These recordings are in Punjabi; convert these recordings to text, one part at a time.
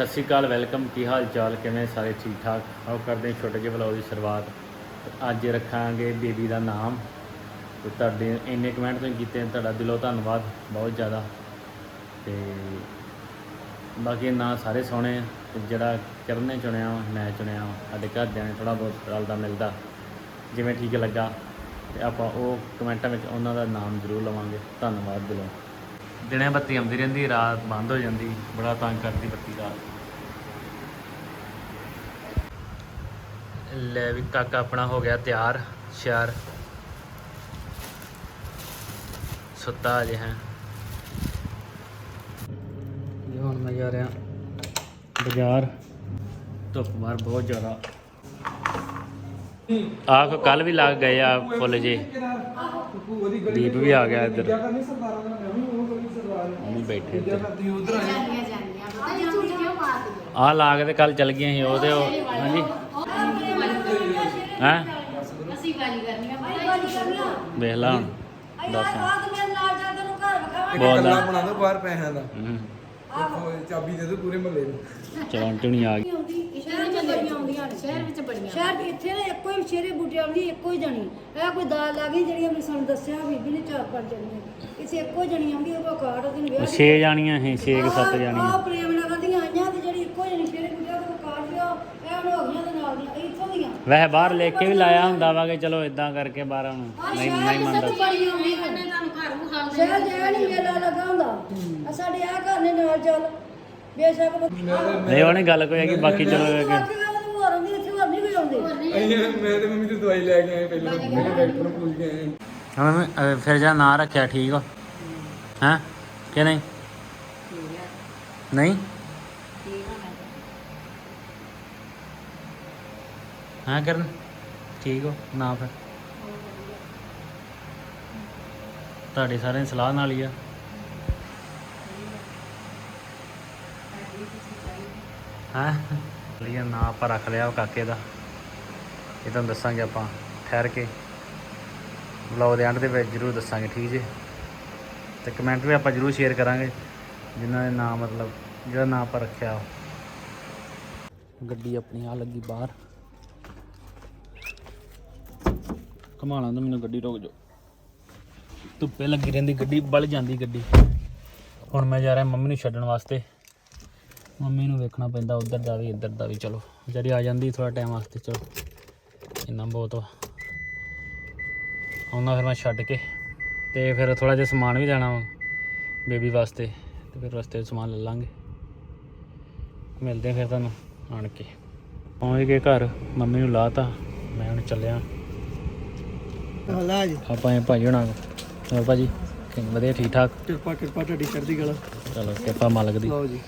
ਸਤਿ ਸ਼੍ਰੀ ਅਕਾਲ ਵੈਲਕਮ। ਕੀ ਹਾਲ ਚਾਲ ਕਿਵੇਂ ਸਾਰੇ ਠੀਕ ਠਾਕ ਆਓ ਕਰਦੇ ਛੋਟੇ ਜਿਹੇ ਵਲੌਗ ਦੀ ਸ਼ੁਰੂਆਤ। ਤੇ ਅੱਜ ਰੱਖਾਂਗੇ ਬੇਬੀ ਦਾ ਨਾਮ। ਤੇ ਤੁਹਾਡੇ ਇੰਨੇ ਕਮੈਂਟ ਤੁਸੀਂ ਕੀਤੇ ਤੁਹਾਡਾ ਦਿਲੋਂ ਧੰਨਵਾਦ ਬਹੁਤ ਜ਼ਿਆਦਾ। ਤੇ ਬਾਕੀ ਨਾਂ ਸਾਰੇ ਸੋਹਣੇ ਆ। ਤੇ ਜਿਹੜਾ ਕਰਨ ਨੇ ਚੁਣਿਆ ਵਾ, ਮੈਂ ਚੁਣਿਆ ਵਾ, ਸਾਡੇ ਘਰਦਿਆਂ ਨੇ ਥੋੜਾ ਬਹੁਤ ਰਲਦਾ ਮਿਲਦਾ ਜਿਵੇਂ ਠੀਕ ਲੱਗਾ ਤੇ ਆਪਾਂ ਉਹ ਕਮੈਂਟਾਂ ਵਿੱਚ ਉਹਨਾਂ ਦਾ ਨਾਮ ਜ਼ਰੂਰ ਲਵਾਂਗੇ। ਧੰਨਵਾਦ ਦਿਲੋਂ। ਦਿਨੇ ਬੱਤੀ ਆਉਂਦੀ ਰਹਿੰਦੀ ਰਾਤ ਬੰਦ ਹੋ ਜਾਂਦੀ ਬੜਾ ਤੰਗ ਕਰਦੀ ਬੱਤੀ ਰਾਤ। ਲੈ ਵੀ ਕਾਕਾ ਆਪਣਾ ਹੋ ਗਿਆ ਤਿਆਰ ਸ਼ਿਆਰ ਸੁੱਤਾ ਅਜੇ ਹੈ। ਇਹ ਹੁਣ ਮੈਂ ਜਾ ਰਿਹਾ ਬਾਜ਼ਾਰ। ਧੁੱਪ ਬਾਹਰ ਬਹੁਤ ਜ਼ਿਆਦਾ। ਆਖ ਕੱਲ ਵੀ ਲੱਗ ਗਏ ਆ ਫੁੱਲ ਜੇ ਦੀਪ ਵੀ ਆ ਗਿਆ ਇੱਧਰ। ਬੈਠੇ ਇੱਧਰ ਜਾਂਦੀਆਂ ਜਾਂਦੀਆਂ ਪਤਾ ਨਹੀਂ ਝੂਠ ਕਿਉਂ ਮਾਰਦੀ ਆ ਲਾ ਕੇ ਤੇ ਕੱਲ ਚਲ ਗਈਆਂ ਸੀ ਉਹਦੇ ਉਹ ਹਾਂਜੀ। ਹੈ? ਅਸੀਂ ਕਰਨੀਆਂ ਵਾਲੀ ਕਰਨੀਆਂ ਵੇਖ ਲਾ ਹੁਣ ਦੱਸ। ਮੈਂ ਨਾਲ ਜਾ ਤੈਨੂੰ ਘਰ ਵਿਖਾਵਾਂ ਬੋਲ ਗੱਲਾਂ ਨਾ। ਬਣਾ ਦੋ ਬਾਹਰ ਪੈਸਿਆਂ ਦਾ। ਹੂੰ। ਦੇਖੋ ਚਾਬੀ ਦੇ ਦੋ ਪੂਰੇ ਮਹੱਲੇ ਨੂੰ। ਚਲੋ ਆਂਟਣੀ ਆ ਗਈ। ਆਉਂਦੀ ਸ਼ਹਿਰ ਵਿੱਚ ਬੜੀਆਂ ਆਉਂਦੀਆਂ ਨੇ ਸ਼ਹਿਰ ਵਿੱਚ ਬੜੀਆਂ। ਸ਼ਹਿਰ ਦੇ ਇੱਥੇ ਨਾ ਇੱਕੋ ਹੀ ਸ਼ੇਰੇ ਬੂਟੇ ਆਉਂਦੀ ਇੱਕੋ ਹੀ ਜਣੀ। ਇਹ ਕੋਈ ਦਾਲ ਆ ਗਈ ਜਿਹੜੀ ਮੈਂ ਸਾਨੂੰ ਦੱਸਿਆ ਬੀਬੀ ਨੇ ਚਾਰ ਪੰਜ ਜਣੀਆਂ। ਕਿਸੇ ਇੱਕੋ ਜਣੀ ਆਉਂਦੀ ਉਹ ਕਾਰਡ ਉਹਦੇ ਨੂੰ ਵਿਆਹ ਉਹ 6 ਜਾਣੀਆਂ ਸੀ 6 ਕਿ 7 ਜਾਣੀਆਂ। ਆ ਪ੍ਰੇਮ ਨਗਰ ਦੀਆਂ ਆਈਆਂ ਤੇ ਜਿਹੜੀ ਇੱਕੋ ਜਣੀ ਸ਼ੇਰੇ ਬੂਟੇ ਉਹਦੇ ਕਾਰਡ ਲਿਆ ਇਹ ਹੁਣ ਹੋ ਗਈਆਂ ਤੇ ਨਾਲ ਦੀਆਂ ਇਹ ਇੱਥੋਂ ਦੀਆਂ। ਵੈਸੇ ਬਾਹਰ ਲਿਖ ਕੇ ਵੀ ਲਾਇਆ ਹੁੰਦਾ ਵਾ ਕਿ ਚਲੋ ਇਦਾਂ ਕਰਕੇ ਬਾਹਰ ਨੂੰ ਨਹੀਂ ਨਹੀਂ ਮੰਨਦਾ। ਬੜੀਆਂ ਆਉਂਦੀਆਂ ਨੇ। ਤੁਹਾਨੂੰ ਘਰ ਵਿਖਾਉਂਦੇ ਸ਼ਹਿਰ ਜੇ ਨਹੀਂ ਮੇਲਾ ਲੱਗਾ ਹੁੰਦਾ। ਆ ਸਾਡੇ ਆ ਘਰ ਨੇ ਨਾਲ ਚੱਲ। ਬੇਸ਼ੱਕ ਨਹੀਂ ਉਹ ਨਹੀਂ ਗੱਲ ਕੋਈ ਹੈਗੀ ਬਾਕੀ ਚਲੋ ਇਹ ਕਿ- ਬਾਕੀ ਤਾਂ ਆਉਂਦੀ। ਅਸੀਂ ਮੈਂ ਤੇ ਮੰਮੀ ਦੀ ਦਵਾਈ ਲੈ ਕੇ ਆਏ ਪਹਿਲਾਂ ਮੇਰੇ ਡਾਕਟਰ ਨੂੰ ਪੁੱਛ ਕੇ ਆਏ। ਹਾਂ ਮੈਂ ਅਹ ਫਿਰ ਜਾਂ ਨਾਂ ਰੱਖਿਆ ਠੀਕ ਹੋ ਹਾਂ? ਕਿ ਨਹੀਂ? ਨਹੀਂ? ਹਾਂ ਕਰਨ? ਠੀਕ ਹੋ? ਨਾ ਫਿਰ। ਤੁਹਾਡੇ ਸਾਰਿਆਂ ਦੀ ਸਲਾਹ ਨਾਲ ਹੀ ਆ। ਹਾਂ? ਲਿਆ ਨਾਂ ਆਪਾਂ ਰੱਖ ਲਿਆ ਉਹ ਕਾਕੇ ਦਾ। ਇਹ ਤੁਹਾਨੂੰ ਦੱਸਾਂਗੇ ਆਪਾਂ, ਠਹਿਰ ਕੇ। ਵਲੌਗ ਦੇ ਐਂਡ ਦੇ ਵਿੱਚ ਜਰੂਰ ਦੱਸਾਂਗੇ, ਠੀਕ ਜੇ? ਤੇ ਕਮੈਂਟ ਵੀ ਆਪਾਂ ਜਰੂਰ ਸ਼ੇਅਰ ਕਰਾਂਗੇ, ਜਿਨ੍ਹਾਂ ਦੇ ਨਾਮ ਮਤਲਬ, ਜਿਹੜਾ ਨਾਮ ਆਪਾਂ ਰੱਖਿਆ ਗੱਡੀ ਆਪਣੀ ਆ ਲੱਗੀ ਬਾਹਰ। ਕਮਾਣਾ ਤਾਂ ਮੈਨੂੰ ਗੱਡੀ, ਰੋਕ ਜੋ ਧੁੱਪੇ ਲੱਗੀ ਰਹਿੰਦੀ ਗੱਡੀ, ਬਲ ਜਾਂਦੀ ਗੱਡੀ। ਹੁਣ ਮੈਂ ਜਾ ਰਿਹਾ ਮੰਮੀ ਨੂੰ ਛੱਡਣ ਵਾਸਤੇ। ਮੰਮੀ ਨੂੰ ਵੇਖਣਾ ਪੈਂਦਾ ਉਧਰ ਦਾ ਵੀ ਇੱਧਰ ਦਾ ਵੀ। ਚਲੋ ਜਿਹੜੀ ਆ ਜਾਂਦੀ ਥੋੜਾ ਟਾਈਮ ਵਾਸਤੇ ਚਲੋ। ਇੰਨਾ ਬਹੁਤ ਵਾ ਆਉਣਾ ਫਿਰ ਮੈਂ ਛੱਡ ਕੇ ਤੇ ਫਿਰ ਥੋੜਾ ਜਿਹਾ ਸਮਾਨ ਵੀ ਲੈਣਾ ਬੇਬੀ ਵਾਸਤੇ ਤੇ ਫਿਰ ਰਸਤੇ 'ਚ ਸਮਾਨ ਲੈ ਲਾਂਗੇ। ਮਿਲਦੇ ਆ ਫਿਰ ਤੁਹਾਨੂੰ ਆਣ ਕੇ। ਪਹੁੰਚ ਗਏ ਘਰ ਮੰਮੀ ਨੂੰ ਲਾਤਾ ਮੈਂ ਹੁਣ ਚੱਲਿਆ। ਹਲਾ ਜੀ। ਆਪਾਂ ਇਹ ਭਾਜੀ ਹੋਣਾ ਹੋਰ ਭਾਜੀ ਵਧੀਆ ਠੀਕ ਠਾਕ ਕਿਰਪਾ ਕਿਰਪਾ ਤੁਹਾਡੀ ਚੜ੍ਹਦੀ ਕਲਾ। ਚਲੋ ਕਿਰਪਾ ਮਾਲਕ ਦੀ। ਲਓ ਜੀ।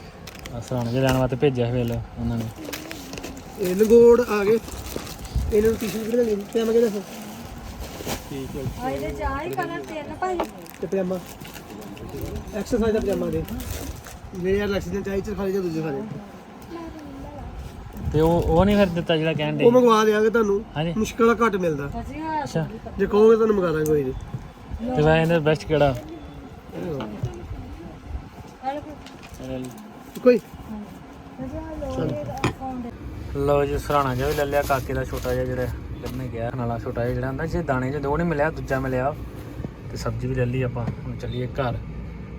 ਅਸਰਾਣ ਜੇ ਲੈਣ ਵਾਸਤੇ ਭੇਜਿਆ ਸੀ ਵੇਲੇ ਉਹਨਾਂ ਨੇ। ਇਹ ਲੰਗੋੜ ਆ ਗਏ। ਇਹਨਾਂ ਨੂੰ ਟਿਸ਼ੂ ਕਿਹੜੇ ਲੈਣੇ ਪਜਾਮਾ ਕਿਹੜਾ ਫਿਰ ਠੀਕ ਹੈ। ਆ ਇਹਦੇ ਚਾਹ ਹੀ ਕਲਰ ਤਿੰਨ ਭਾਈ। ਤੇ ਪਜਾਮਾ। ਐਕਸਰਸਾਈਜ਼ ਦਾ ਪਜਾਮਾ ਦੇ। ਮੇਰੇ ਯਾਰ ਐਕਸੀਡੈਂਟ ਚਾਹੀ ਚ ਖਾਲੀ ਜਾਂ ਦੂਜੇ ਖਾਲੀ ਤੇ ਉਹ ਉਹ ਨਹੀਂ ਫਿਰ ਦਿੱਤਾ ਜਿਹੜਾ ਕਹਿਣ ਦੇ। ਉਹ ਮੰਗਵਾ ਦਿਆਂਗੇ ਤੁਹਾਨੂੰ। ਹਾਂਜੀ। ਮੁਸ਼ਕਲ ਆ ਘੱਟ ਮਿਲਦਾ। ਅੱਛਾ। ਜੇ ਕਹੋਗੇ ਤੁਹਾਨੂੰ ਮੰਗਾ ਦਾਂਗੇ ਕੋਈ ਨਹੀਂ ਤੇ ਵੈਸੇ ਇਹਦੇ ਬੈਸਟ ਕਿਹੜਾ? ਕੋਈ? ਲਓ ਜੀ, ਸਰਾਣਾ ਜਿਹਾ ਵੀ ਲੈ ਲਿਆ, ਕਾਕੇ ਦਾ ਛੋਟਾ ਜਿਹਾ ਜਿਹੜਾ ਕਰਨੇ ਗਿਆ, ਨਾਲਾ ਛੋਟਾ ਜਿਹਾ ਜਿਹੜਾ ਹੁੰਦਾ, ਜੇ ਦਾਣੇ ਚ ਦੋ ਨਹੀਂ ਮਿਲਿਆ, ਦੂਜਾ ਮਿਲਿਆ ਤੇ ਸਬਜ਼ੀ ਵੀ ਲੈ ਲਈ ਆਪਾਂ, ਹੁਣ ਚੱਲੀਏ ਘਰ।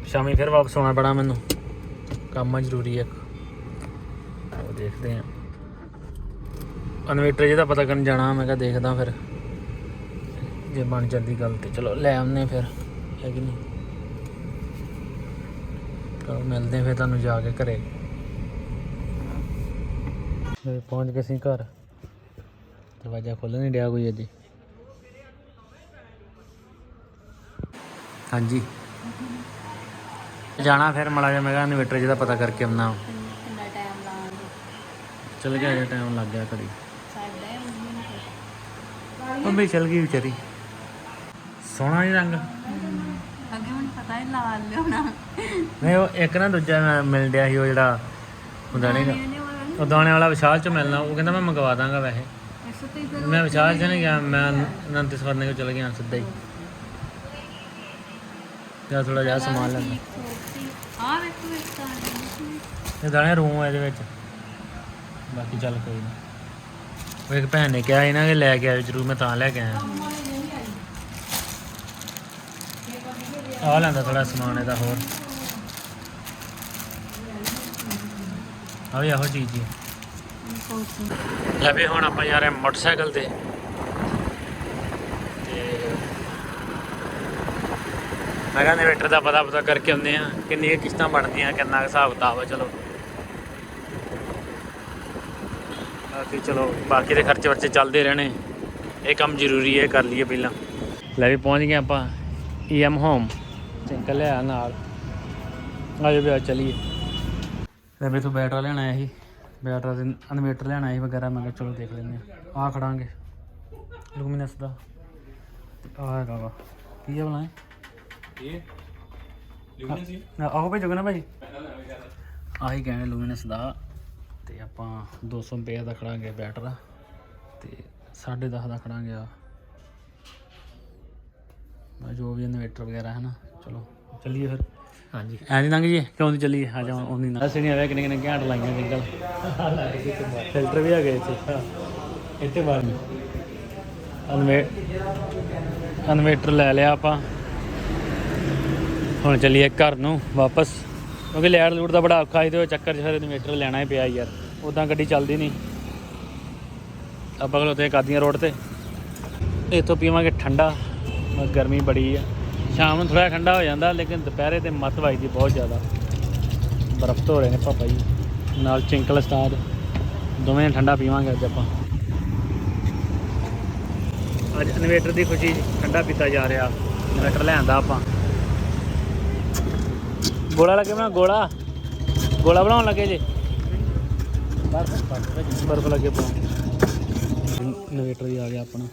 ਸ਼ਾਮੀ ਫਿਰ ਵਾਪਸ ਆਉਣਾ ਪੈਣਾ ਮੈਨੂੰ। ਕੰਮ ਜ਼ਰੂਰੀ ਹੈ ਉਹ ਦੇਖਦੇ ਆ। ਇਨਵੇਟਰ ਜਿਹਦਾ ਪਤਾ ਕਰਨ ਜਾਣਾ, ਮੈਂ ਕਿਹਾ ਦੇਖਦਾ ਫਿਰ। ਜੇ ਬਣ ਜਾਂਦੀ ਗੱਲ ਤੇ। ਚਲੋ, ਲੈ ਆਉਂਦੇ ਫਿਰ। ਹੈ ਕਿ ਨਹੀਂ? ਚਲੋ ਮਿਲਦੇ ਆ ਫਿਰ ਤੁਹਾਨੂੰ ਜਾ ਕੇ ਘਰੇ। ਮੈਂ ਪਹੁੰਚ ਗਏ ਸੀ ਘਰ। ਦਰਵਾਜ਼ਾ ਖੋਲ੍ਹ ਨਹੀਂ ਡਿਆ ਕੋਈ ਅਜੇ। ਹਾਂਜੀ। ਜਾਣਾ ਫਿਰ ਮੜਾ ਜਾ ਮੈਂ ਇਨਵੇਟਰ ਜਿਹਦਾ ਪਤਾ ਕਰਕੇ ਆਉਣਾ ਕਿੰਨਾ ਟਾਈਮ ਲਾਉਂਗੇ ਚਲ ਗਿਆ ਜੇ ਟਾਈਮ ਲੱਗ ਗਿਆ ਘੜੀ। ਸਾਡੇ ਮੰਮੀ ਚਲ ਗਈ ਵਿਚਾਰੀ। ਸੋਹਣਾ ਹੀ ਰੰਗ। ਪਤਾ ਹੀ ਨਹੀਂ ਉਹ ਇੱਕ ਨਾ ਦੂਜਾ ਮੈਂ ਮਿਲ ਡਿਆ ਸੀ ਉਹ ਜਿਹੜਾ ਹੁੰਦਾ ਨਹੀਂ ਉਹ ਦਾਣੇ ਵਾਲਾ ਵਿਸ਼ਾਲ ਚ ਮਿਲਣਾ ਉਹ ਕਹਿੰਦਾ ਮੈਂ ਮੰਗਵਾ ਦਾਂਗਾ ਵੈਸੇ। ਮੈਂ ਵਿਸ਼ਾਲ ਚ ਨਹੀਂ ਗਿਆ ਮੈਂ ਅਨੰਤ ਸਵਰਨੇ ਕੋ ਚਲ ਗਿਆ ਸਿੱਧਾ ਹੀ। ਜਾਂ ਥੋੜਾ ਜਿਹਾ ਸਮਾਨ ਲੈਣਾ ਆ ਵੇਖੋ ਇੱਕ ਤਾਂ ਇਹ ਦਾਣੇ ਰੂਮ ਆ ਇਹਦੇ ਵਿੱਚ। ਬਾਕੀ ਚੱਲ ਕੋਈ ਨਹੀਂ ਉਹ ਇੱਕ ਭੈਣ ਨੇ ਕਿਹਾ ਇਹਨਾਂ ਕਿ ਲੈ ਕੇ ਆਇਓ ਜਰੂਰ ਮੈਂ ਤਾਂ ਲੈ ਕੇ ਆਇਆ। ਆ ਲੈਂਦਾ ਥੋੜਾ ਸਮਾਨ ਇਹਦਾ ਹੋਰ। ਆ ਵੀ ਇਹੋ ਚੀਜ਼ ਹੀ ਲੈ ਵੀ ਹੁਣ ਆਪਾਂ ਯਾਰ ਰਹੇ ਮੋਟਰਸਾਈਕਲ ਤੇ। ਤੇ ਮੈਂ ਕਹਿੰਦਾ ਇਨਵੇਟਰ ਦਾ ਪਤਾ ਪਤਾ ਕਰਕੇ ਆਉਂਦੇ ਆ ਕਿੰਨੀਆਂ ਕਿਸ਼ਤਾਂ ਬਣਦੀਆਂ, ਕਿੰਨਾ ਕੁ ਹਿਸਾਬ ਕਿਤਾਬ ਆ, ਚਲੋ। ਬਾਕੀ ਚਲੋ, ਬਾਕੀ ਦੇ ਖਰਚੇ ਵਰਚੇ ਚੱਲਦੇ ਰਹਿਣੇ। ਇਹ ਕੰਮ ਜ਼ਰੂਰੀ ਹੈ ਕਰ ਲਈਏ ਪਹਿਲਾਂ। ਲੈ ਵੀ ਪਹੁੰਚ ਗਏ ਆਪਾਂ ਈਐਮ ਹੋਮ ਚੰਕਲ ਲਿਆ ਨਾਲ। ਆਜੋ ਵੀ ਆ ਚਲੀਏ। ਲੈ ਵੀ ਤੂੰ ਬੈਟਰਾ ਲੈਣਾ ਆਇਆ ਸੀ। ਬੈਟਰਾ ਦੇ ਇਨਵੇਟਰ ਲੈਣਾ ਸੀ ਵਗੈਰਾ। ਮੈਂ ਕਿਹਾ ਚਲੋ ਦੇਖ ਲੈਂਦੇ ਆ ਆ ਖੜਾਂਗੇ। ਲੂਮੀਨਸ ਦਾ। ਆ ਹੈਗਾ ਵਾ। ਕੀ ਆ ਬਣਾ ਇਹ? ਨਾ ਆਹੋ ਭੇਜੋਗੇ ਨਾ ਭਾਈ। ਆਹੀ ਕਹਿੰਦੇ ਲੂਮੀਨਸ ਦਾ। ਤੇ ਆਪਾਂ 200 ਰੁਪਏ ਦਾ ਖੜਾਂਗੇ ਬੈਟਰਾ। ਤੇ 10.5 ਦਾ ਖੜਾਂਗੇ ਆ। ਮੈਂ ਜੋ ਵੀ ਇਨਵੇਟਰ ਵਗੈਰਾ ਹੈ ਨਾ। ਚਲੋ ਚੱਲੀਏ ਫਿਰ। ਹਾਂਜੀ। ਐ ਲੰਘ ਜੀ ਕਿਉਂ ਨਹੀਂ ਚੱਲੀਏ? ਆ ਜਾ ਉਹ ਨਹੀਂ ਅਸੀਂ ਨਹੀਂ ਆਵੇ ਕਿੰਨੇ ਕਿੰਨੇ ਘਾਟ ਲਾਈਆਂ ਜੰਗਲ। ਫਿਲਟਰ ਵੀ ਆ ਗਏ ਇੱਥੇ। ਇੱਥੇ ਬਾਹਰ ਅਨਵੇ ਇਨਵੇਟਰ ਲੈ ਲਿਆ ਆਪਾਂ। ਹੁਣ ਚੱਲੀਏ ਘਰ ਨੂੰ ਵਾਪਸ। ਕਿਉਂਕਿ ਲੈਟ ਲੂਟ ਦਾ ਬੜਾ ਔਖਾ ਉਹ ਚੱਕਰ 'ਚ ਫਿਰ ਇਨਵੇਟਰ ਲੈਣਾ ਹੀ ਪਿਆ ਯਾਰ। ਉਦਾਂ ਗੱਡੀ ਚੱਲਦੀ ਨਹੀਂ ਆਪਾਂ ਖਲੋਤੇ ਕਾਦੀਆਂ ਰੋਡ ਤੇ। ਇੱਥੋਂ ਪੀਵਾਂਗੇ ਠੰਡਾ। ਗਰਮੀ ਬੜੀ ਆ। ਸ਼ਾਮ ਨੂੰ ਥੋੜਾ ਠੰਡਾ ਹੋ ਜਾਂਦਾ, ਲੇਕਿਨ ਦੁਪਹਿਰੇ ਤੇ ਮੱਤ ਵੱਜਦੀ ਬਹੁਤ ਜ਼ਿਆਦਾ। ਬਰਫ਼ ਧੋ ਰਹੇ ਨੇ ਪਾਪਾ ਜੀ। ਨਾਲ ਚਿੰਕਲ ਉਸਤਾਦ, ਦੋਵੇਂ ਠੰਡਾ ਪੀਵਾਂਗੇ ਅੱਜ ਆਪਾਂ। ਅੱਜ ਇਨਵੇਟਰ ਦੀ ਖੁਸ਼ੀ ਠੰਡਾ ਪੀਤਾ ਜਾ ਰਿਹਾ। ਇਨਵੇਟਰ ਲਿਆਂਦਾ ਆਪਾਂ। ਗੋਲਾ ਲੱਗੇ ਬਣਾ ਗੋਲਾ। ਗੋਲਾ ਬਣਾਉਣ ਲੱਗੇ ਜੇ। ਬਰਫ ਲੱਗੇ ਪਾਉਣ ਇਨਵੇਟਰ ਵੀ ਆ ਗਿਆ ਆਪਣਾ।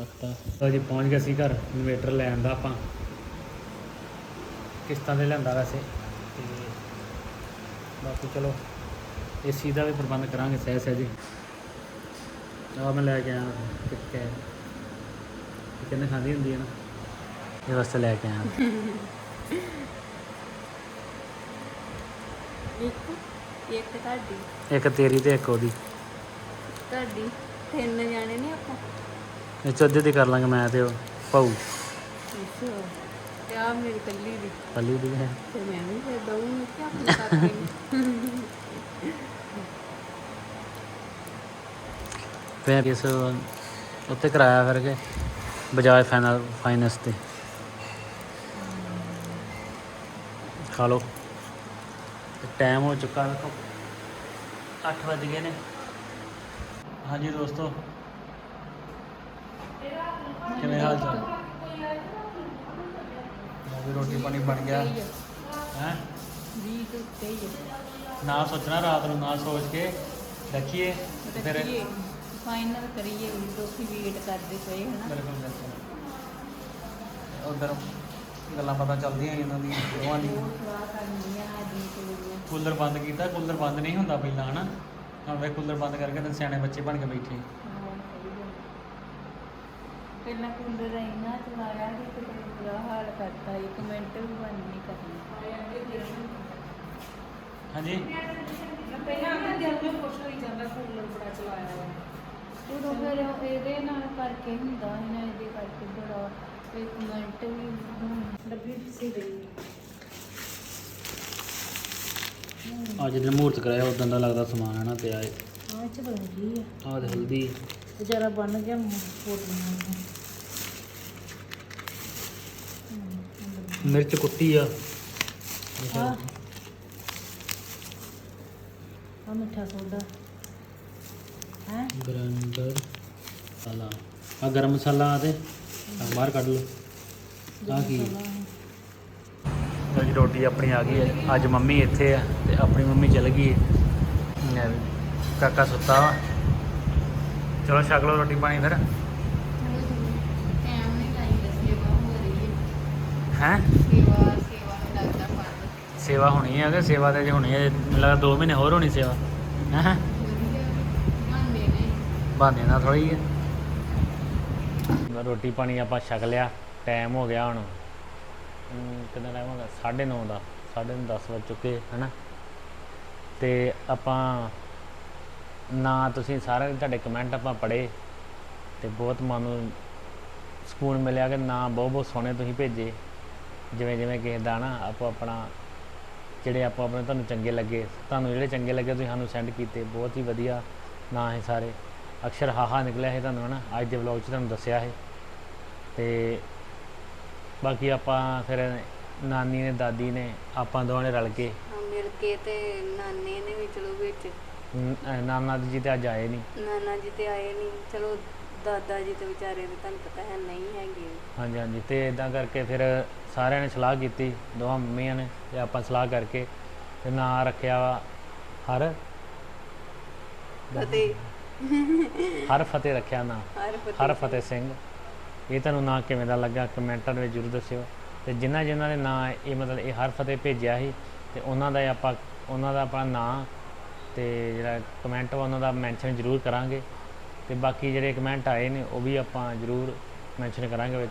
ਰੱਖਤਾ। ਜੀ, ਪਹੁੰਚ ਗਏ ਸੀ ਘਰ। ਇਨਵੇਟਰ ਲੈਣ ਦਾ ਆਪਾਂ। ਕਿਸ਼ਤਾਂ ਤੇ ਲੈਂਦਾ ਵੈਸੇ ਤੇ ਬਾਕੀ ਚਲੋ ਏਸੀ ਦਾ ਵੀ ਪ੍ਰਬੰਧ ਕਰਾਂਗੇ ਸਹਿ ਸਹਿ ਜੀ ਆ ਮੈਂ ਲੈ ਕੇ ਆਇਆ ਕਿੱਥੇ ਕਿੰਨੇ ਖਾਂਦੀ ਹੁੰਦੀ ਹੈ ਨਾ? ਇਹ ਵਾਸਤੇ ਲੈ ਕੇ ਆਇਆ। ਇੱਕ ਇੱਕ ਤੁਹਾਡੀ। ਇੱਕ ਤੇਰੀ ਤੇ ਇੱਕ ਉਹਦੀ। ਤੁਹਾਡੀ। ਤਿੰਨ ਜਾਣੇ ਨੇ ਆਪਾਂ। ਇਹ ਚੌਦੇ ਦੀ ਕਰ ਲਾਂਗੇ ਮੈਂ ਤੇ ਉਹ ਭਾਊ। ਅੱਛਾ। ਤੇ ਆ ਮੇਰੀ ਕੱਲੀ ਦੀ ਪੱਲੀ ਦੀ ਹੈ ਤੇ ਮੈਂ ਵੀ ਫਿਰ ਦਊਂਗੀ ਕਿ ਆਪਣੇ ਕਾਕੇ ਨੂੰ ਫਿਰ ਇਸ ਉੱਤੇ ਕਰਾਇਆ ਕਰਕੇ ਬਜਾਜ ਫਾਈਨਲ ਫਾਈਨੈਂਸ ਤੇ ਖਾ ਲਓ ਟਾਈਮ ਹੋ ਚੁੱਕਾ ਦੇਖੋ 8 ਵਜ ਗਏ ਨੇ ਹਾਂਜੀ ਦੋਸਤੋ ਕਿਵੇਂ ਹਾਲ ਚਾਲ ਵੀ ਰੋਟੀ ਪਾਣੀ ਬਣ ਗਿਆ। ਹੈ? ਵੀ ਤੇ ਨਾ ਸੋਚਣਾ ਰਾਤ ਨੂੰ ਨਾ ਸੋਚ ਕੇ ਰੱਖੀਏ ਫਿਰ ਫਾਈਨਲ ਕਰੀਏ ਵੀ ਵੇਟ ਕਰਦੇ ਪਏ ਹਨਾ। ਬਿਲਕੁਲ ਬਿਲਕੁਲ। ਉਧਰ ਗੱਲਾਂ ਪਤਾ ਚੱਲਦੀਆਂ ਇਹਨਾਂ ਦੀ ਦੋਵਾਂ ਦੀ ਕੂਲਰ ਬੰਦ ਕੀਤਾ ਕੂਲਰ ਬੰਦ ਨਹੀਂ ਹੁੰਦਾ ਪਹਿਲਾਂ ਹਨਾ। ਹੁਣ ਵੇ ਕੂਲਰ ਬੰਦ ਕਰਕੇ ਤੇ ਸਿਆਣੇ ਬੱਚੇ ਬਣ ਕੇ ਬੈਠੇ। ਪਹਿਲਾਂ ਕੂਲਰ ਇੰਨਾ ਚਲਾਇਆ ਕਿ ਕਿਤੇ ਬੁਰਾ ਹਾਲ ਕਰਤਾ। ਇੱਕ ਮਿੰਟ ਵੀ ਬੰਦ ਨਹੀਂ ਕਰਨਾ। ਹਾਂਜੀ? ਪਹਿਲਾਂ ਤਾਂ ਦਿਲ ਨੂੰ ਖੁਸ਼ ਹੋਈ ਜਾਂਦਾ ਕੂਲਰ ਬੜਾ ਚਲਾਇਆ ਵਾ ਉਦੋਂ ਫਿਰ ਇਹਦੇ ਨਾਲ ਕਰਕੇ ਹੁੰਦਾ ਸੀ ਨਾ ਇਹਦੇ ਕਰਕੇ ਬੜਾ ਇੱਕ ਮਿੰਟ ਵੀ ਹੁਣ ਡੱਬੀ ਫਸੀ ਗਈ ਅੱਜ ਜਿਹੜਾ ਮੂਰਤ ਕਰਾਇਆ ਉਦੋਂ ਦਾ ਲੱਗਦਾ ਸਮਾਨ ਹਨਾ ਪਿਆ ਹੈ ਹਾਂ ਚ ਬਣ ਗਈ ਆ। ਆਹ ਤੇ ਹਲਦੀ। ਵਿਚਾਰਾ ਬਣ ਗਿਆ ਫੋਟੋ ਮਿਰਚ ਕੁੱਟੀ ਆ। ਆ ਆ ਮਿੱਠਾ ਸੋਡਾ। ਹੈ? ਗ੍ਰਾਈਂਡਰ ਮਸਾਲਾ। ਆ ਗਰਮ ਮਸਾਲਾ ਆ ਤੇ ਬਾਹਰ ਕੱਢ ਲਓ। ਆ? ਕੀ ਜੀ ਰੋਟੀ ਆਪਣੀ ਆ ਗਈ ਹੈ। ਅੱਜ ਮੰਮੀ ਇੱਥੇ ਆ ਤੇ ਆਪਣੀ ਮੰਮੀ ਚਲ ਗਈ ਹੈ। ਕਾਕਾ ਸੁੱਤਾ ਵਾ। ਚਲੋ ਛਕ ਲਓ ਰੋਟੀ ਪਾਣੀ ਫਿਰ। ਹੋ ਰਹੀ ਹੈ ਹੈ ਸੇਵਾ ਸੇਵਾ ਨੂੰ ਲੱਗਦਾ ਫ਼ਰਕ ਸੇਵਾ ਹੋਣੀ ਹੈ ਕਿ ਸੇਵਾ ਤੇ ਜੇ ਹੋਣੀ ਹੈ ਲੱਗਦਾ 2 ਮਹੀਨੇ ਹੋਰ ਹੋਣੀ ਸੇਵਾ, ਹੈ? ਵਧੀਆ ਮੰਨਦੇ ਥੋੜੀ ਹੈ ਰੋਟੀ ਪਾਣੀ ਆਪਾਂ ਛਕ ਲਿਆ ਟਾਈਮ ਹੋ ਗਿਆ ਹੁਣ। ਕਿੰਨਾ ਟਾਈਮ ਹੋ ਗਿਆ? 9:30 ਦਾ 9:30 10 ਵੱਜ ਚੁੱਕੇ, ਹਨਾ? ਤੇ ਆਪਾਂ ਨਾ ਤੁਸੀਂ ਸਾਰੇ ਤੁਹਾਡੇ ਕਮੈਂਟ ਆਪਾਂ ਪੜ੍ਹੇ, ਤੇ ਬਹੁਤ ਮਨ ਨੂੰ ਸਕੂਨ ਮਿਲਿਆ ਕਿ ਨਾ ਬਹੁਤ ਬਹੁਤ ਸੋਹਣੇ ਤੁਸੀਂ ਭੇਜੇ। ਜਿਵੇਂ ਜਿਵੇਂ ਕਿਸੇ ਦਾ ਨਾ ਆਪੋ ਆਪਣਾ ਜਿਹੜੇ ਆਪੋ ਆਪਣੇ ਤੁਹਾਨੂੰ ਚੰਗੇ ਲੱਗੇ ਤੁਹਾਨੂੰ ਜਿਹੜੇ ਚੰਗੇ ਲੱਗੇ ਤੁਸੀਂ ਸਾਨੂੰ ਸੈਂਡ ਕੀਤੇ ਬਹੁਤ ਹੀ ਵਧੀਆ ਨਾਂ ਹੈ ਸਾਰੇ। ਅਕਸ਼ਰ ਹਾਹਾ ਨਿਕਲਿਆ ਹੈ ਤੁਹਾਨੂੰ ਹਨਾ? ਅੱਜ ਦੇ ਵਲੌਗ 'ਚ ਤੁਹਾਨੂੰ ਦੱਸਿਆ ਹੈ। ਤੇ ਬਾਕੀ ਆਪਾਂ ਫਿਰ ਨਾਨੀ ਨੇ ਦਾਦੀ ਨੇ ਆਪਾਂ ਦੋਵਾਂ ਨੇ ਰਲ ਕੇ ਹਾਂ, ਮਿਲ ਕੇ ਤੇ ਨਾਨੇ ਨੇ ਵੀ ਚਲੋ ਵਿੱਚ। ਨ- ਅਹ ਨਾਨਾ ਜੀ ਤੇ ਅੱਜ ਆਏ ਨਹੀਂ। ਨਾਨਾ ਜੀ ਤੇ ਆਏ ਨਹੀਂ। ਚਲੋ ਦਾਦਾ ਜੀ ਤੇ ਵਿਚਾਰੇ ਦੇ ਤੁਹਾਨੂੰ ਪਤਾ ਹੈ ਨਹੀਂ ਹੈਗੇ। ਹਾਂਜੀ ਹਾਂਜੀ। ਤੇ ਇਦਾਂ ਕਰਕੇ ਫਿਰ ਸਾਰਿਆਂ ਨੇ ਸਲਾਹ ਕੀਤੀ ਦੋਵਾਂ ਮੰਮੀਆਂ ਨੇ ਤੇ ਆਪਾਂ ਸਲਾਹ ਕਰਕੇ ਤੇ ਨਾਂ ਰੱਖਿਆ ਵਾ ਹਰ। ਫਤਿਹ। ਹਰ ਫਤਿਹ ਰੱਖਿਆ ਨਾਂ। ਹਰ ਹਰ ਫਤਿਹ ਸਿੰਘ। ਇਹ ਤੁਹਾਨੂੰ ਨਾਂ ਕਿਵੇਂ ਦਾ ਲੱਗਾ ਕਮੈਂਟਾਂ ਦੇ ਵਿੱਚ ਜ਼ਰੂਰ ਦੱਸਿਓ। ਤੇ ਜਿਨ੍ਹਾਂ ਜਿਨ੍ਹਾਂ ਦੇ ਨਾਂ ਇਹ ਮਤਲਬ ਇਹ ਹਰ ਫਤਿਹ ਭੇਜਿਆ ਸੀ ਤੇ ਉਹਨਾਂ ਦਾ ਆਪਾਂ ਉਹਨਾਂ ਦਾ ਆਪਣਾ ਨਾਂ ਤੇ ਜਿਹੜਾ ਕਮੈਂਟ ਵਾ ਉਹਨਾਂ ਦਾ ਮੈਂਸ਼ਨ ਜ਼ਰੂਰ ਕਰਾਂਗੇ। ਤੇ ਬਾਕੀ ਜਿਹੜੇ ਕਮੈਂਟ ਆਏ ਨੇ ਉਹ ਵੀ ਆਪਾਂ ਜ਼ਰੂਰ ਮੈਂਸ਼ਨ ਕਰਾਂਗੇ ਵਿੱਚ।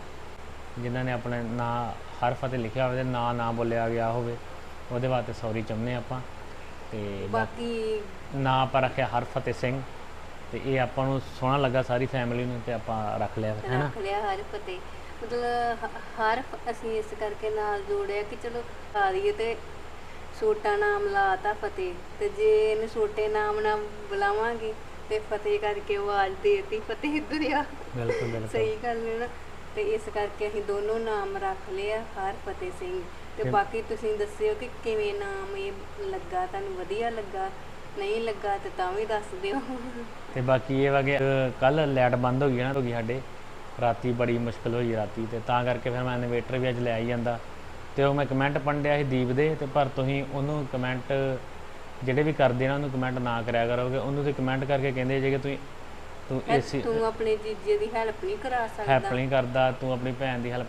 ਜਿਨ੍ਹਾਂ ਨੇ ਆਪਣੇ ਨਾਂ ਹਰ ਫਤਿਹ ਲਿਖਿਆ ਹੋਵੇ ਤੇ ਨਾਂ ਨਾ ਬੋਲਿਆ ਗਿਆ ਹੋਵੇ ਉਹਦੇ ਵਾਸਤੇ ਸੌਰੀ ਚਾਹੁੰਦੇ ਆਪਾਂ। ਤੇ ਬਾਕੀ ਨਾਂ ਆਪਾਂ ਰੱਖਿਆ ਹਰ ਫਤਿਹ ਸਿੰਘ ਤੇ ਇਹ ਆਪਾਂ ਨੂੰ ਸੋਹਣਾ ਲੱਗਾ ਸਾਰੀ ਫੈਮਿਲੀ ਨੂੰ ਤੇ ਆਪਾਂ ਰੱਖ ਲਿਆ ਰੱਖ ਮਤਲਬ ਹ- ਹਰ ਫ- ਅਸੀਂ ਇਸ ਕਰਕੇ ਨਾਲ ਜੋੜਿਆ ਕਿ ਚਲੋ ਆ ਦਈਏ ਤੇ ਛੋਟਾ ਨਾਮ ਲਾਤਾ ਫਤਿਹ। ਤੇ ਜੇ ਇਹਨੂੰ ਛੋਟੇ ਨਾਮ ਨਾਲ ਬੁਲਾਵਾਂਗੇ ਤੇ ਫਤਿਹ ਕਰਕੇ ਆਵਾਜ਼ ਦੇਤੀ ਫਤਿਹ ਇੱਧਰ ਆ ਬਿਲਕੁਲ ਬਿਲਕੁਲ। ਸਹੀ ਗੱਲ ਹੈ ਨਾ? ਤੇ ਇਸ ਕਰਕੇ ਅਸੀਂ ਦੋਨੋਂ ਨਾਮ ਰੱਖ ਲਿਆ ਹਰ ਫਤਿਹ ਸਿੰਘ। ਤੇ ਬਾਕੀ ਤੁਸੀਂ ਦੱਸਿਓ ਕਿ ਕਿਵੇਂ ਨਾਮ ਇਹ ਲੱਗਾ ਤੁਹਾਨੂੰ ਵਧੀਆ ਲੱਗਾ? ਨਹੀਂ ਲੱਗਾ ਤੇ ਤਾਂ ਵੀ ਦੱਸ ਦਿਓ। ਤੇ ਬਾਕੀ ਇਹ ਵਾ ਕਿ ਕੱਲ ਲਾਈਟ ਬੰਦ ਹੋ ਗਈ ਨਾ ਗਈ ਸਾਡੇ ਰਾਤੀ ਬੜੀ ਮੁਸ਼ਕਲ ਹੋਈ ਰਾਤੀ ਤੇ ਤਾਂ ਕਰਕੇ ਫਿਰ ਮੈਂ ਇਨਵੇਟਰ ਵੀ ਅੱਜ ਲੈ ਆਈ ਜਾਂਦਾ। ਤੇ ਉਹ ਮੈਂ ਕਮੈਂਟ ਪੜ੍ਹਿਆ ਸੀ ਦੀਪ ਦੇ ਤੇ ਪਰ ਤੁਸੀਂ ਉਹਨੂੰ ਕਮੈਂਟ ਜਿਹੜੇ ਵੀ ਕਰਦੇ ਨਾ ਉਹਨੂੰ ਕਮੈਂਟ ਨਾ ਕਰਿਆ ਕਰੋਗੇ ਉਹਨੂੰ ਤੇ ਕਮੈਂਟ ਕਰਕੇ ਕਹਿੰਦੇ ਜੇ ਕਿ ਤੁਸੀਂ ਤੂੰ ਏਸੀ ਤੂੰ ਆਪਣੇ ਜੀਜੇ ਦੀ ਹੈਲਪ ਨਹੀਂ ਕਰਾ ਹੈਲਪ ਸਕਦਾ ਨਹੀਂ ਕਰਦਾ ਤੂੰ ਆਪਣੀ ਭੈਣ ਦੀ ਹੈਲਪ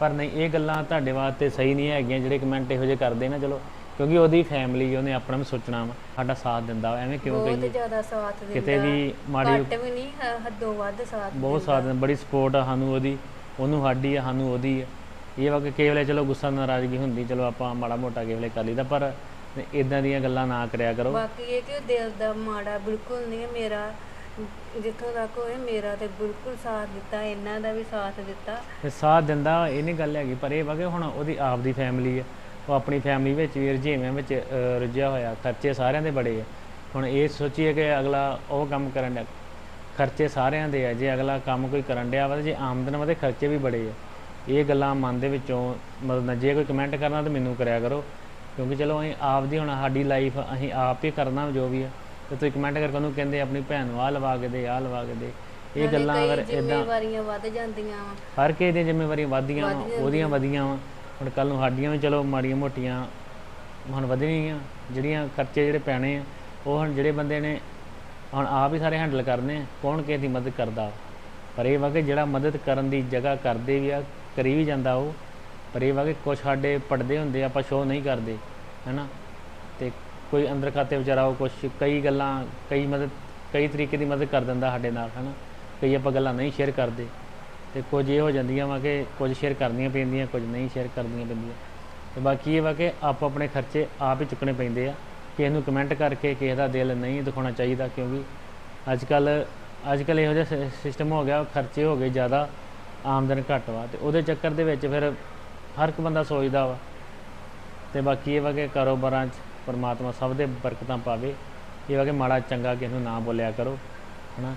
ਪਰ ਨਹੀਂ ਇਹ ਗੱਲਾਂ ਤੁਹਾਡੇ ਵਾਸਤੇ ਸਹੀ ਨਹੀਂ ਹੈਗੀਆਂ ਜਿਹੜੇ ਕਮੈਂਟ ਇਹੋ ਜਿਹੇ ਕਰਦੇ ਨਾ ਚਲੋ ਕਿਉਂਕਿ ਉਹਦੀ ਫੈਮਿਲੀ ਉਹਨੇ ਆਪਣਾ ਵੀ ਸੋਚਣਾ ਵਾ ਸਾਡਾ ਸਾਥ ਦਿੰਦਾ ਵਾ, ਐਵੇਂ ਕਿਉਂ ਬਹੁਤ ਕਹੀਏ? ਜ਼ਿਆਦਾ ਸਾਥ ਦਿੰਦਾ। ਕਿਤੇ ਵੀ ਮਾੜੀ ਘੱਟ ਵੀ ਨਹੀਂ ਹ- ਹੱਦੋਂ ਵੱਧ ਸਾਥ ਬਹੁਤ ਸਾਥ ਦਿੰਦਾ ਬੜੀ ਸਪੋਰਟ ਆ ਸਾਨੂੰ ਉਹਦੀ ਉਹਨੂੰ ਸਾਡੀ ਆ ਸਾਨੂੰ ਉਹਦੀ ਆ। ਇਹ ਵਾ ਕਿ ਕਈ ਵੇਲੇ ਚਲੋ ਗੁੱਸਾ ਨਾਰਾਜ਼ਗੀ ਹੁੰਦੀ ਚਲੋ ਆਪਾਂ ਮਾੜਾ ਮੋਟਾ ਕਈ ਵੇਲੇ ਕਰ ਲਈਦਾ ਪਰ ਇਦਾਂ ਦੀਆਂ ਗੱਲਾਂ ਨਾ ਕਰਿਆ ਕਰੋ। ਬਾਕੀ ਇਹ ਕਿ ਦਿਲ ਦਾ ਮਾੜਾ ਬਿਲਕੁਲ ਨਹੀਂ ਹੈ ਮੇਰਾ ਜਿੱਥੋਂ ਤੱਕ ਹੋਏ ਮੇਰਾ ਤੇ ਬਿਲਕੁਲ ਸਾਥ ਦਿੱਤਾ ਇਹਨਾਂ ਦਾ ਵੀ ਸਾਥ ਦਿੱਤਾ। ਤੇ ਸਾਥ ਦਿੰਦਾ ਇਹ ਨਹੀਂ ਗੱਲ ਹੈਗੀ ਪਰ ਇਹ ਵਾ ਕਿ ਹੁਣ ਉਹਦੀ ਆਪ ਦੀ ਫੈਮਿਲੀ ਆ। ਉਹ ਆਪਣੀ ਫੈਮਿਲੀ ਵਿੱਚ ਵੀ ਰੁਝੇਵਿਆਂ ਵਿੱਚ ਅਹ, ਰੁੱਝਿਆ ਹੋਇਆ ਖਰਚੇ ਸਾਰਿਆਂ ਦੇ ਬੜੇ ਆ। ਹੁਣ ਇਹ ਸੋਚੀਏ ਕਿ ਅਗਲਾ ਉਹ ਕੰਮ ਕਰਨ ਡਿਆ ਖਰਚੇ ਸਾਰਿਆਂ ਦੇ ਆ ਜੇ ਅਗਲਾ ਕੰਮ ਕੋਈ ਕਰਨ ਡਿਆ ਵਾ ਤੇ ਜੇ ਆਮਦਨ ਵਾ ਤੇ ਖਰਚੇ ਵੀ ਬੜੇ ਆ। ਇਹ ਗੱਲਾਂ ਮਨ ਦੇ ਵਿੱਚੋਂ ਮਤਲਬ ਨਾ ਜੇ ਕੋਈ ਕਮੈਂਟ ਕਰਨਾ ਤਾਂ ਮੈਨੂੰ ਕਰਿਆ ਕਰੋ ਕਿਉਂਕਿ ਚਲੋ ਅਸੀਂ ਆਪ ਦੀ ਹੁਣ ਸਾਡੀ ਲਾਈਫ ਅਸੀਂ ਆਪ ਹੀ ਕਰਨਾ ਜੋ ਵੀ ਆ। ਤੇ ਤੁਸੀਂ ਕਮੈਂਟ ਕਰਕੇ ਉਹਨੂੰ ਕਹਿੰਦੇ ਆਪਣੀ ਭੈਣ ਨੂੰ ਆਹ ਲਵਾ ਕੇ ਦੇ ਆਹ ਲਵਾ ਕੇ ਦੇ। ਇਹ ਗੱਲਾਂ ਅਗਰ ਇਦਾਂ ਜ਼ਿੰਮੇਵਾਰੀਆਂ ਵੱਧ ਜਾਂਦੀਆਂ ਵਾ। ਹਰ ਕਿਸੇ ਦੀਆਂ ਜ਼ਿੰਮੇਵਾਰੀਆਂ ਵੱਧਦੀਆਂ ਵਾਂ, ਉਹਦੀਆਂ ਵਧੀਆਂ ਵਾ। ਹੁਣ ਕੱਲ ਨੂੰ ਸਾਡੀਆਂ ਵੀ ਚਲੋ ਮਾੜੀਆਂ ਮੋਟੀਆਂ ਹੁਣ ਵਧਣੀਆਂ ਜਿਹੜੀਆਂ ਖਰਚੇ ਜਿਹੜੇ ਪੈਣੇ ਆ ਉਹ ਹੁਣ ਜਿਹੜੇ ਬੰਦੇ ਨੇ ਹੁਣ ਆਪ ਹੀ ਸਾਰੇ ਹੈਂਡਲ ਕਰਨੇ ਆ ਕੌਣ ਕਿਸੇ ਦੀ ਮਦਦ ਕਰਦਾ? ਪਰ ਇਹ ਵਾ ਕਿ ਜਿਹੜਾ ਮਦਦ ਕਰਨ ਦੀ ਜਗ੍ਹਾ ਕਰਦੇ ਵੀ ਆ ਕਰੀ ਵੀ ਜਾਂਦਾ ਉਹ ਪਰ ਇਹ ਵਾ ਕਿ ਕੁਛ ਸਾਡੇ ਪੜਦੇ ਹੁੰਦੇ ਆ, ਆਪਾਂ ਸ਼ੋਅ ਨਹੀਂ ਕਰਦੇ ਹੈਨਾ? ਕੋਈ ਅੰਦਰ ਖਾਤੇ ਵਿਚਾਰਾ ਉਹ ਕੁਛ ਕਈ ਗੱਲਾਂ, ਕਈ ਮਦਦ, ਕਈ ਤਰੀਕੇ ਦੀ ਮਦਦ ਕਰ ਦਿੰਦਾ ਸਾਡੇ ਨਾਲ, ਹੈਨਾ? ਕਈ ਆਪਾਂ ਗੱਲਾਂ ਨਹੀਂ ਸ਼ੇਅਰ ਕਰਦੇ ਤੇ ਕੁਝ ਇਹ ਹੋ ਜਾਂਦੀਆਂ ਵਾ ਕਿ ਕੁਝ ਸ਼ੇਅਰ ਕਰਨੀਆਂ ਪੈਂਦੀਆਂ, ਕੁਝ ਨਹੀਂ ਸ਼ੇਅਰ ਕਰਨੀਆਂ ਪੈਂਦੀਆਂ। ਤੇ ਬਾਕੀ ਇਹ ਵਾ ਕਿ ਆਪ ਆਪਣੇ ਖਰਚੇ ਆਪ ਹੀ ਚੁੱਕਣੇ ਪੈਂਦੇ ਆ। ਕਿਸੇ ਨੂੰ ਕਮੈਂਟ ਕਰਕੇ ਕਿਸੇ ਦਾ ਦਿਲ ਨਹੀਂ ਦਿਖਾਉਣਾ ਚਾਹੀਦਾ ਕਿਉਂਕਿ ਅੱਜ ਕੱਲ ਅੱਜ ਕੱਲ ਇਹੋ ਜਿਹਾ ਸਿਸਟਮ ਹੋ ਗਿਆ, ਖਰਚੇ ਹੋ ਗਏ ਜ਼ਿਆਦਾ, ਆਮਦਨ ਘੱਟ ਵਾ ਤੇ ਉਹਦੇ ਚੱਕਰ ਦੇ ਵਿੱਚ ਫਿਰ ਹਰ ਇੱਕ ਬੰਦਾ ਸੋਚਦਾ ਵਾ। ਤੇ ਬਾਕੀ ਇਹ ਵਾ ਕਿ ਕਾਰੋਬਾਰਾਂ 'ਚ ਪਰਮਾਤਮਾ ਸਭ ਦੇ ਬਰਕਤਾਂ ਪਾਵੇ। ਇਹ ਵਾ ਕਿ ਮਾੜਾ ਚੰਗਾ ਕਿਸੇ ਨੂੰ ਨਾ ਬੋਲਿਆ ਕਰੋ, ਹਨਾ?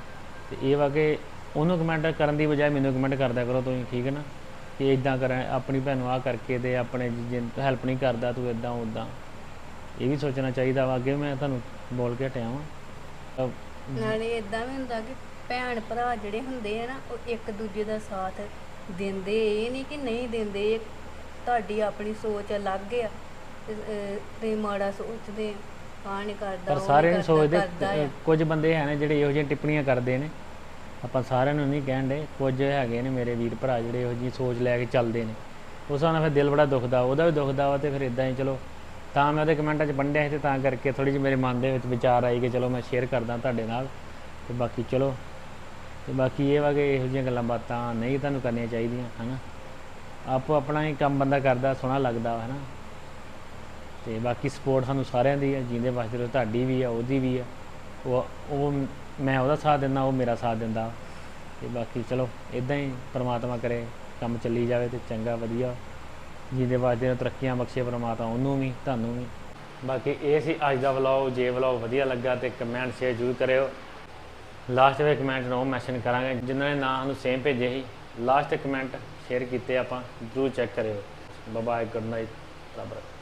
ਤੇ ਇਹ ਵਾ ਕਿ ਉਹਨੂੰ ਕਮੈਂਟ ਕਰਨ ਦੀ ਬਜਾਏ ਮੈਨੂੰ ਕਮੈਂਟ ਕਰਦਿਆ ਕਰੋ ਤੁਸੀਂ, ਠੀਕ ਹੈ ਨਾ? ਕਿ ਇਦਾਂ ਕਰ, ਆਪਣੀ ਭੈਣ ਨੂੰ ਆ ਕਰਕੇ ਤੇ ਆਪਣੇ ਹੈਲਪ ਨਹੀਂ ਕਰਦਾ ਤੂੰ ਇਦਾਂ ਉਦਾਂ ਇਹ ਵੀ ਸੋਚਣਾ ਚਾਹੀਦਾ ਵਾ, ਅੱਗੇ ਮੈਂ ਤੁਹਾਨੂੰ ਬੋਲ ਕੇ ਹਟਿਆ ਵਾਂ। ਨਾਲੇ ਇਦਾਂ ਵੀ ਹੁੰਦਾ ਕਿ ਭੈਣ ਭਰਾ ਜਿਹੜੇ ਹੁੰਦੇ ਆ ਨਾ, ਉਹ ਇੱਕ ਦੂਜੇ ਦਾ ਸਾਥ ਦਿੰਦੇ। ਇਹ ਨਹੀਂ ਕਿ ਨਹੀਂ ਦਿੰਦੇ ਤੁਹਾਡੀ ਆਪਣੀ ਸੋਚ ਅਲੱਗ ਆ। ਤੇ, ਮਾੜਾ ਸੋਚਦੇ ਆ ਨਹੀਂ ਕਰਦਾ ਪਰ ਉਹ ਸਾਰੇ ਨੂੰ ਕਰਦਾ, ਸੋਚਦੇ ਕਰਦਾ ਆ। ਅ, ਕੁਝ ਬੰਦੇ ਹੈ ਨੇ ਜਿਹੜੇ ਇਹੋ ਜਿਹੀਆਂ ਟਿੱਪਣੀਆਂ ਕਰਦੇ ਨੇ। ਆਪਾਂ ਸਾਰਿਆਂ ਨੂੰ ਨਹੀਂ ਕਹਿਣ ਦੇ ਕੁਝ ਹੈਗੇ ਨੇ ਮੇਰੇ ਵੀਰ ਭਰਾ ਜਿਹੜੇ ਇਹੋ ਜਿਹੀ ਸੋਚ ਲੈ ਕੇ ਚੱਲਦੇ ਨੇ। ਉਸ ਨਾਲ ਫਿਰ ਦਿਲ ਬੜਾ ਦੁਖਦਾ ਉਹਦਾ ਵੀ ਦੁਖਦਾ ਵਾ ਤੇ ਫਿਰ ਇਦਾਂ ਹੀ ਚਲੋ ਤਾਂ ਮੈਂ ਉਹਦੇ ਕਮੈਂਟਾਂ 'ਚ ਪੜ੍ਹਿਆ ਸੀ ਤੇ ਤਾਂ ਕਰਕੇ ਥੋੜੀ ਜਿਹੀ ਮੇਰੇ ਮਨ ਦੇ ਵਿੱਚ ਵਿਚਾਰ ਆਈ ਕਿ ਚਲੋ ਮੈਂ ਸ਼ੇਅਰ ਕਰਦਾ ਤੁਹਾਡੇ ਨਾਲ। ਤੇ ਬਾਕੀ ਚਲੋ ਤੇ ਬਾਕੀ ਇਹ ਵਾ ਕਿ ਇਹੋ ਜਿਹੀਆਂ ਗੱਲਾਂ ਬਾਤਾਂ ਨਹੀਂ ਤੁਹਾਨੂੰ ਕਰਨੀਆਂ ਚਾਹੀਦੀਆਂ ਹਨਾ। ਆਪੋ ਆਪਣਾ ਹੀ ਕੰਮ ਬੰਦਾ ਕਰਦਾ ਸੋਹਣਾ ਲੱਗਦਾ ਹੈ ਨਾ ਤੇ ਬਾਕੀ ਸਪੋਰਟ ਸਾਨੂੰ ਸਾਰਿਆਂ ਦੀ ਹੈ ਜਿੰਦੇ ਵਾਸਤੇ ਰਹੋ, ਤੁਹਾਡੀ ਵੀ ਆ ਉਹਦੀ ਵੀ ਆ ਉਹ ਉਹ ਮੈਂ ਉਹਦਾ ਸਾਥ ਦਿੰਦਾ ਉਹ ਮੇਰਾ ਸਾਥ ਦਿੰਦਾ। ਤੇ ਬਾਕੀ ਚਲੋ ਇਦਾਂ ਹੀ ਪ੍ਰਮਾਤਮਾ ਕਰੇ ਕੰਮ ਚੱਲੀ ਜਾਵੇ ਤੇ ਚੰਗਾ ਵਧੀਆ। ਜਿੰਦੇ ਵਾਸਤੇ ਰਹੋ, ਤਰੱਕੀਆਂ ਬਖਸ਼ੇ ਪ੍ਰਮਾਤਮਾ ਉਹਨੂੰ ਵੀ ਤੁਹਾਨੂੰ ਵੀ। ਬਾਕੀ ਇਹ ਸੀ ਅੱਜ ਦਾ ਵਲੌਗ ਜੇ ਵਲੌਗ ਵਧੀਆ ਲੱਗਾ ਤੇ ਕਮੈਂਟ ਸ਼ੇਅਰ ਜ਼ਰੂਰ ਕਰਿਓ। ਲਾਸਟ ਵਿੱਚ ਕਮੈਂਟ ਨੂੰ ਮੈਂਸ਼ਨ ਕਰਾਂਗੇ ਜਿਨ੍ਹਾਂ ਨੇ ਨਾਂ ਸਾਨੂੰ ਸੇਮ ਭੇਜੇ ਸੀ ਲਾਸਟ ਕਮੈਂਟ ਸ਼ੇਅਰ ਕੀਤੇ ਆਪਾਂ ਜ਼ਰੂਰ ਚੈੱਕ ਕਰਿਓ। ਬਾਏ ਗੁੱਡ ਨਾਈਟ ਰੱਬ ਰੱਖੇ।